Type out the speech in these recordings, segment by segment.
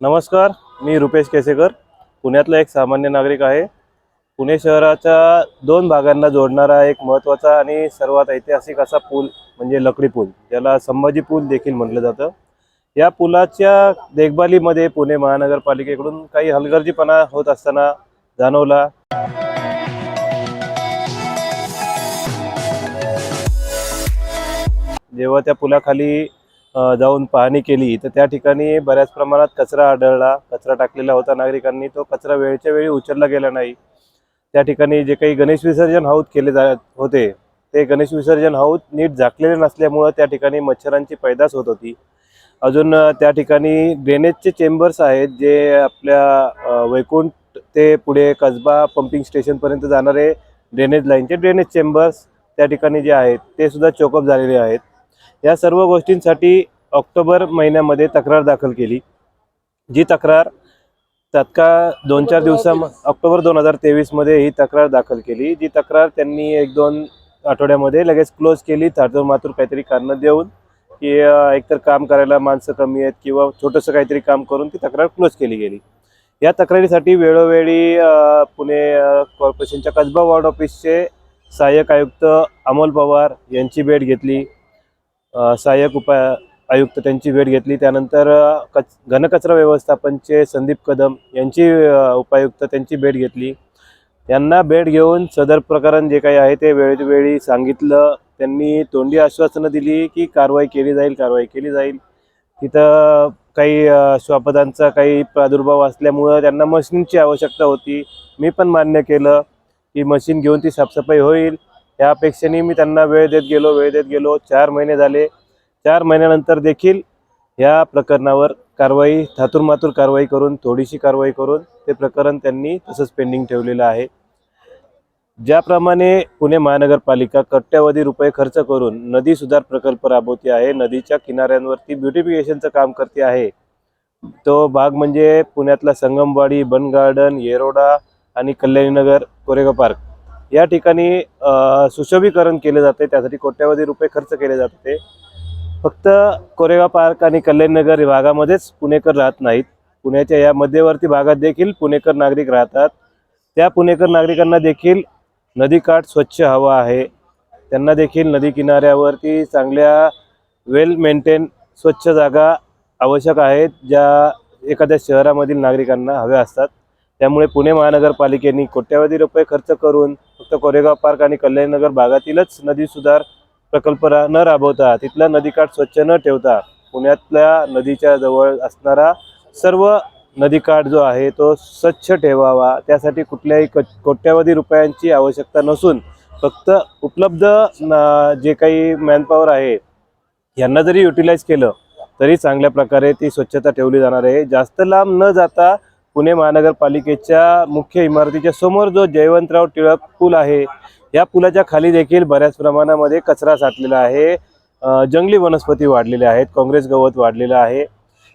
नमस्कार मी रुपेश केसेकर पुण्यातला एक सामान्य नागरिक आहे. पुणे शहराच्या दोन भागांना जोडणारा एक महत्त्वाचा आणि सर्वात ऐतिहासिक असा पूल म्हणजे लकडी पूल. ज्याला संभाजी पूल देखील म्हटलं जातं. या पुलाच्या देखभालीमध्ये पुणे महानगरपालिकेकडून काही हलगर्जीपणा होत असताना जाणवला. जेव्हा त्या पुलाखाली जाऊन पाहणी केली. तर त्या ठिकाणी बऱ्याच प्रमाणात कचरा आढळला. कचरा टाकलेला होता नागरिकांनी. तो कचरा वेळच्या वेळी उचलला गेला नाही. त्या ठिकाणी जे काही गणेश विसर्जन हौद केले जात होते ते गणेश विसर्जन हौद नीट झाकलेले नसल्यामुळं त्या ठिकाणी मच्छरांची पैदास होत होती. अजून त्या ठिकाणी ड्रेनेजचे चेंबर्स आहेत जे आपल्या वैकुंठ ते पुढे कसबा पंपिंग स्टेशनपर्यंत जाणारे ड्रेनेज लाईनचे ड्रेनेज चेंबर्स त्या ठिकाणी जे आहेत ते सुद्धा चोकअप झालेले आहेत. या सर्व गोष्टींसाठी ऑक्टोबर महिन्यामध्ये तक्रार दाखल केली. जी तक्रार तत्काळ दोन चार दिवसा ऑक्टोबर दोन हजार तेवीसमध्ये ही तक्रार दाखल केली. जी तक्रार त्यांनी एक दोन आठवड्यामध्ये लगेच क्लोज केली. थातूर मातूर काहीतरी कारणं देऊन की एकतर काम करायला माणसं कमी आहेत किंवा छोटंसं काहीतरी काम करून ती तक्रार क्लोज केली गेली. या तक्रारीसाठी वेळोवेळी पुणे कॉर्पोरेशनच्या कसबा वॉर्ड ऑफिसचे सहाय्यक आयुक्त अमोल पवार यांची भेट घेतली. सहाय्यक उपाय आयुक्त त्यांची भेट घेतली. त्यानंतर कच घनकचरा व्यवस्थापनचे संदीप कदम यांची उपायुक्त त्यांची भेट घेतली. यांना भेट घेऊन सदर प्रकरण जे काही आहे ते वेळोवेळी सांगितलं. त्यांनी तोंडी आश्वासनं दिली की कारवाई केली जाईल कारवाई केली जाईल. तिथं काही स्वापदांचा श्वापदांचा काही प्रादुर्भाव असल्यामुळं त्यांना मशीनची आवश्यकता होती. मी पण मान्य केलं की मशीन घेऊन ती साफसफाई होईल. या अपेक्षेने मी त्यांना वेळ देत गेलो वेळ देत गेलो. चार महिने झाले. चार महिन्यानंतर देखील या प्रकरणावर कारवाई थातुरमातूर कारवाई करून थोडीशी कारवाई करून ते प्रकरण त्यांनी तसंच पेंडिंग ठेवलेलं आहे. ज्याप्रमाणे पुणे महानगरपालिका कट्ट्यावधी रुपये खर्च करून नदी सुधार प्रकल्प राबवते आहे नदीच्या किनाऱ्यांवरती ब्युटिफिकेशनचं काम करते आहे. तो भाग म्हणजे पुण्यातला संगमवाडी बन गार्डन येरोडा आणि कल्याणीनगर कोरेगाव पार्क. या ठिकाणी सुशोभीकरण केले जाते. त्यासाठी कोट्यवधी रुपये खर्च केले जाते फक्त कोरेगाव पार्क आणि कल्याणनगर या भागामध्येच पुणेकर राहत नाहीत. पुण्याच्या या मध्यवर्ती भागात देखील पुणेकर नागरिक राहतात. त्या पुणेकर नागरिकांना देखील नदीकाठ स्वच्छ हवा आहे. त्यांना देखील नदी किनाऱ्यावरती चांगल्या वेल मेंटेन स्वच्छ जागा आवश्यक आहेत ज्या एखाद्या शहरामधील नागरिकांना हव्या असतात. त्यामुळे पुणे महानगरपालिकेने कोट्यवधी रुपये खर्च करून फक्त कोरेगाव पार्क आणि कल्याणनगर भागातीलच नदी सुधार प्रकल्प रा न राबवता तिथला नदीकाठ स्वच्छ न ठेवता पुण्यातल्या नदीच्या जवळ असणारा सर्व नदीकाठ जो आहे तो स्वच्छ ठेवावा. त्यासाठी कुठल्याही क कोट्यवधी रुपयांची आवश्यकता नसून फक्त उपलब्ध जे काही मॅनपॉवर आहे यांना जरी युटिलाइज केलं तरी चांगल्या प्रकारे ती स्वच्छता ठेवली जाणार आहे. जास्त लांब न जाता पुणे महानगरपालिकेच्या मुख्य इमारतीच्या समोर जो जयवंतराव टिळक पूल आहे या पुलाच्या खाली देखील बऱ्याच प्रमाणामध्ये कचरा साठलेला आहे. जंगली वनस्पती वाढलेल्या आहेत काँग्रेस गवत वाढलेलं आहे.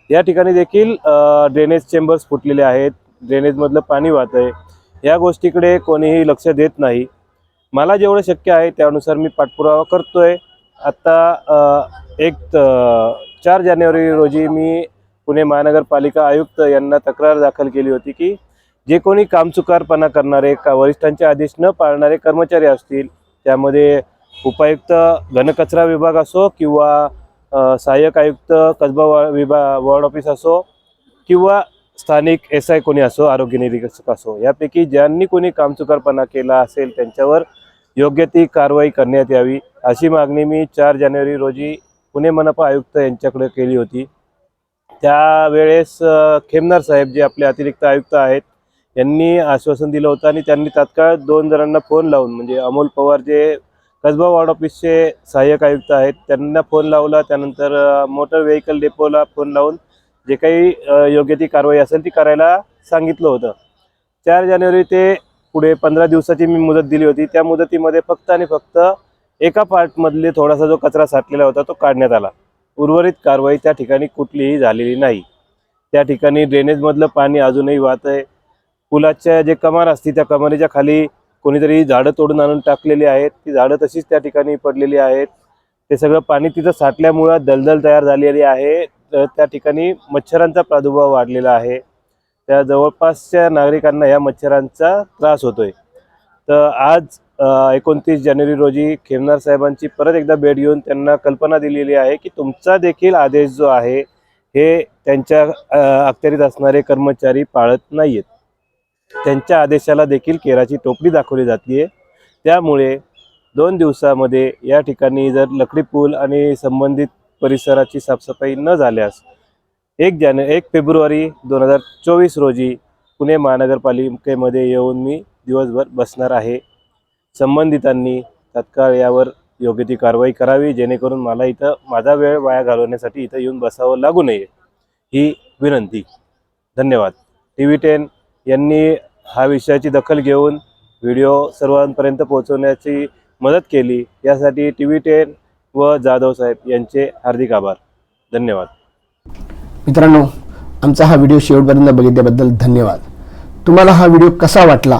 या ठिकाणी देखील ड्रेनेज चेंबर्स फुटलेले आहेत. ड्रेनेजमधलं पाणी वाहत आहे या गोष्टीकडे कोणीही लक्ष देत नाही. मला जेवढं शक्य आहे त्यानुसार मी पाठपुरावा करतोय. आत्ता एक त- चार जानेवारी रोजी मी पुणे महानगरपालिका आयुक्त यांना तक्रार दाखल केली होती की जे कोणी कामचुकारपणा करणारे का वरिष्ठांचे आदेश न पाळणारे कर्मचारी असतील त्यामध्ये उपायुक्त घनकचरा विभाग असो किंवा सहाय्यक आयुक्त कसबा विभाग वॉर्ड ऑफिस असो किंवा स्थानिक एस आय कोणी असो आरोग्य निरीक्षक असो यापैकी ज्यांनी कोणी कामचुकारपणा केला असेल त्यांच्यावर योग्य ती कारवाई करण्यात यावी अशी मागणी मी चार जानेवारी रोजी पुणे मनपा आयुक्त यांच्याकडे केली होती. त्यावेळेस खेमनार साहेब जे आपले अतिरिक्त आयुक्त आहेत यांनी आश्वासन दिलं होतं आणि त्यांनी तात्काळ दोन जणांना फोन लावून म्हणजे अमोल पवार जे कसबा वॉर्ड ऑफिसचे सहाय्यक आयुक्त आहेत त्यांना फोन लावला. त्यानंतर मोटर व्हेकल डेपोला फोन लावून जे काही योग्य ती कारवाई असेल ती करायला सांगितलं होतं. चार जानेवारी ते पुढे पंधरा दिवसाची मी मुदत दिली होती. त्या मुदतीमध्ये फक्त आणि फक्त एका पार्टमधले थोडासा जो कचरा साठलेला होता तो काढण्यात आला. उर्वरित कारवाई त्या ठिकाणी कुठलीही झालेली नाही. त्या ठिकाणी ड्रेनेजमधलं पाणी अजूनही वाहत आहे. पुलाच्या जे कमान असते त्या कमारीच्या खाली कोणीतरी झाडं तोडून आणून टाकलेली आहेत. ती झाडं तशीच त्या ठिकाणी पडलेली आहेत. ते सगळं पाणी तिथं साठल्यामुळं दलदल तयार झालेली आहे. त्या ठिकाणी मच्छरांचा प्रादुर्भाव वाढलेला आहे. त्या जवळपासच्या नागरिकांना या मच्छरांचा त्रास होतोय. तर आज एकोणतीस जानेवारी रोजी खेमनार साहेबांची परत एकदा भेट घेऊन त्यांना कल्पना दिलेली आहे की तुमचा देखील आदेश जो आहे हे त्यांच्या अखत्यारीत असणारे कर्मचारी पाळत नाहीत त्यांच्या आदेशाला देखील केराची टोपली दाखवली जाते त्यामुळे दोन दिवसामध्ये या ठिकाणी जर लकडी पूल आणि संबंधित परिसराची साफसफाई न झाल्यास एक जाने एक फेब्रुवारी दोन हजार चोवीस रोजी पुणे महानगरपालिकेमध्ये येऊन मी दिवसभर बसणार आहे. संबंधितांनी तत्काळ यावर योग्य ती कारवाई करावी जेणेकरून मला इथं माझा वेळ वाया घालवण्यासाठी इथं येऊन बसावं लागू नये ही विनंती. धन्यवाद. टी व्ही टेन यांनी हा विषयाची दखल घेऊन व्हिडिओ सर्वांपर्यंत पोहोचवण्याची मदत केली. यासाठी टी व्ही टेन व जाधव साहेब यांचे हार्दिक आभार. धन्यवाद. मित्रांनो आमचा हा व्हिडिओ शेवटपर्यंत बघितल्याबद्दल धन्यवाद. तुम्हाला हा व्हिडिओ कसा वाटला?